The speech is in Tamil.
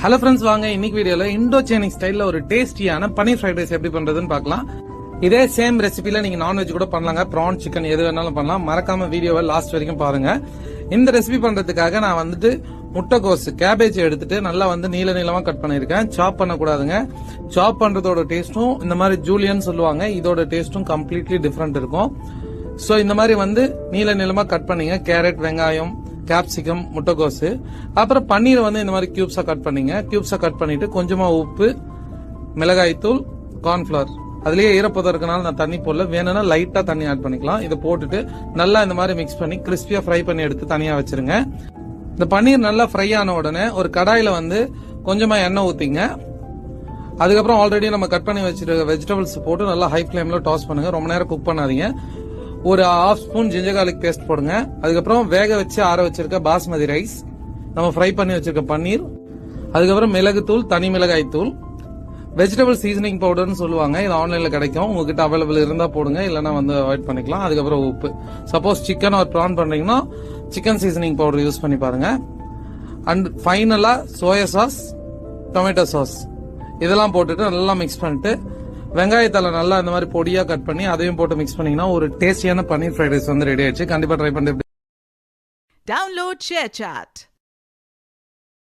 ஹலோ ஃப்ரெண்ட்ஸ் வாங்க. இன்னைக்கு வீடியோல இண்டோ சைனிக் ஸ்டைல்ல ஒரு டேஸ்டியான பனீர் ஃப்ரைட் ரைஸ் எப்படி பண்றதுன்னு பார்க்கலாம். இதே சேம் ரெசிபில நீங்க நான்வெஜ் கூட பண்ணலாங்க. ப்ரான் சிக்கன் எது வேணாலும் பண்ணலாம். மறக்காம வீடியோவை லாஸ்ட் வரைக்கும் பாருங்க. இந்த ரெசிபி பண்றதுக்காக நான் வந்துட்டு முட்டைக்கோஸ் கேபேஜ் எடுத்துட்டு நல்லா வந்து நீல நீளமா கட் பண்ணிருக்கேன் சாப் பண்ணக்கூடாதுங்க. சாப் பண்றதோட டேஸ்ட்டும் இந்த மாதிரி ஜூலியன் சொல்லுவாங்க. இதோட டேஸ்ட்டும் கம்ப்ளீட்லி டிஃப்ரெண்ட் இருக்கும். ஸோ இந்த மாதிரி வந்து நீல நீளமா கட் பண்ணீங்க. கேரட் வெங்காயம் கேப்சிகம் முட்டைகோஸு அப்புறம் பன்னீரை வந்து இந்த மாதிரி கியூப்ஸா கட் பண்ணீங்க. கியூப்ஸா கட் பண்ணிட்டு கொஞ்சமா உப்பு மிளகாய்த்தூள் கார்ன்ஃபிளவர் அதுலயே ஈரப்பதம் இருக்கனால நான் தண்ணி போடல. வேணும்னா லைட்டா தண்ணி ஆட் பண்ணிக்கலாம். இதை போட்டுட்டு நல்லா இந்த மாதிரி மிக்ஸ் பண்ணி கிறிஸ்பியா ஃப்ரை பண்ணி எடுத்து தனியா வச்சிருங்க. இந்த பன்னீர் நல்லா ஃப்ரை ஆன உடனே ஒரு கடாயில வந்து கொஞ்சமா எண்ணெய் ஊத்திங்க. அதுக்கப்புறம் ஆல்ரெடி நம்ம கட் பண்ணி வச்சிருக்க வெஜிடபிள்ஸ் போட்டு நல்லா ஹை ஃப்ளேம்ல டாஸ் பண்ணுங்க. ரொம்ப நேரம் குக் பண்ணாதீங்க. ஒரு half spoon ginger garlic paste போடுங்க. அதுக்கப்புறம் வேக வச்சு ஆற வச்சிருக்க பாஸ்மதி ரைஸ். நம்ம ஃப்ரை பண்ணி வச்சிருக்க பன்னீர். அதுக்கப்புறம் மிளகுத்தூள் தனி மிளகாய் தூள். வெஜிடபிள் சீசனிங் பவுடர்னு சொல்லுவாங்க. இது ஆன்லைன்ல கிடைக்கும். உங்ககிட்ட அவைலபிள் இருந்தா போடுங்க. இல்லைன்னா வந்து அவாய்ட் பண்ணிக்கலாம். அதுக்கப்புறம் உப்பு. சப்போஸ் சிக்கன் ஒரு ப்ரான் பண்றீங்கன்னா சிக்கன் சீசனிங் பவுடர் யூஸ் பண்ணி பாருங்க. அண்ட் ஃபைனலா சோயா சாஸ் டொமேட்டோ சாஸ் இதெல்லாம் போட்டுட்டு நல்லா மிக்ஸ் பண்ணிட்டு வெங்காயத்தலை நல்லா இந்த மாதிரி பொடியா கட் பண்ணி அதையும் போட்டு மிக்ஸ் பண்ணீங்கன்னா ஒரு டேஸ்டியான பன்னீர் ஃப்ரைட் ரைஸ் வந்து ரெடி ஆயிடுச்சு. கண்டிப்பா ட்ரை பண்ணிட்டு Download சேட்